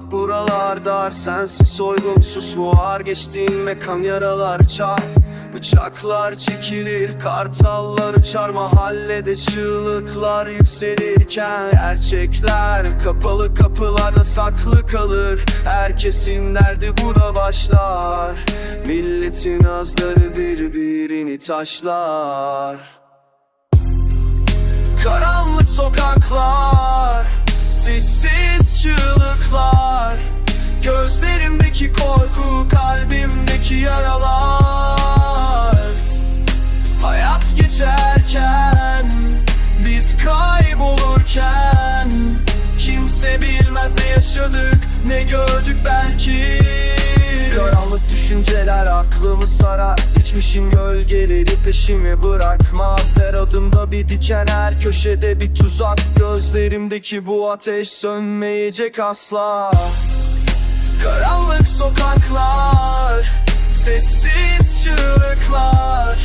Sokaklar dar sensiz soygunsuz Fuar geçtiğin mekan yaralar çar. Bıçaklar çekilir kartallar uçar. Mahallede çığlıklar yükselirken Gerçekler kapalı kapılarda saklı kalır. Herkesin derdi burada başlar. Milletin ağızları birbirini taşlar. Karanlık sokaklar Sessiz çığlıklar Gözlerimdeki korku Kalbimdeki yaralar. Hayat geçerken Biz kaybolurken Kimse bilmez ne yaşadık Ne gördük belki düşünceler aklımı sarar. Geçmişin gölgeleri peşimi bırakmaz. Her adımda bir diken her köşede bir tuzak. Gözlerimdeki bu ateş sönmeyecek asla. Karanlık sokaklar Sessiz çığlıklar.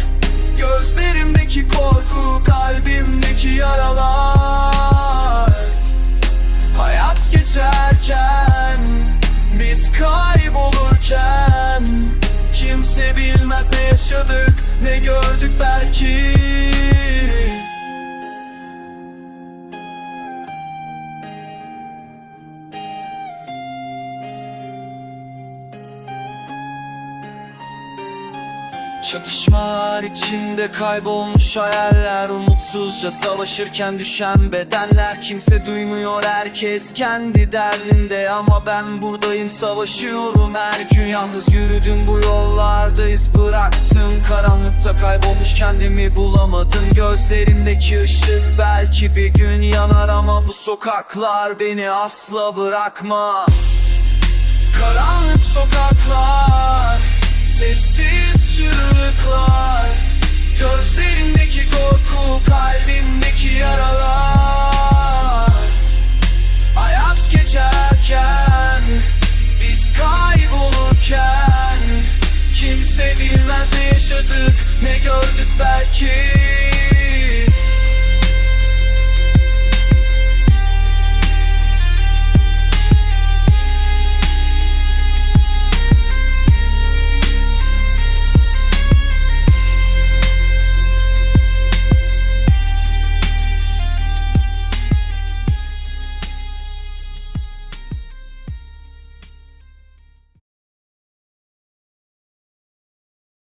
Gözlerimdeki korku Kalbimdeki yaralar. Hayat geçerken Biz kaybolurken Kimse bilmez ne yaşadık Ne gördük belki Çatışmalar içinde kaybolmuş hayaller Umutsuzca savaşırken düşen bedenler. Kimse duymuyor herkes kendi derdinde. Ama ben buradayım savaşıyorum her gün. Yalnız yürüdüm bu yollarda iz bıraktım Karanlıkta. Kaybolmuş kendimi bulamadım Gözlerimdeki ışık belki bir gün yanar. Ama bu sokaklar beni asla bırakma Karanlık sokaklar Sessiz çığlıklar Gözlerimdeki korku kalbimdeki yaralar. Hayat geçerken biz kaybolurken Kimse bilmez ne yaşadık ne gördük belki.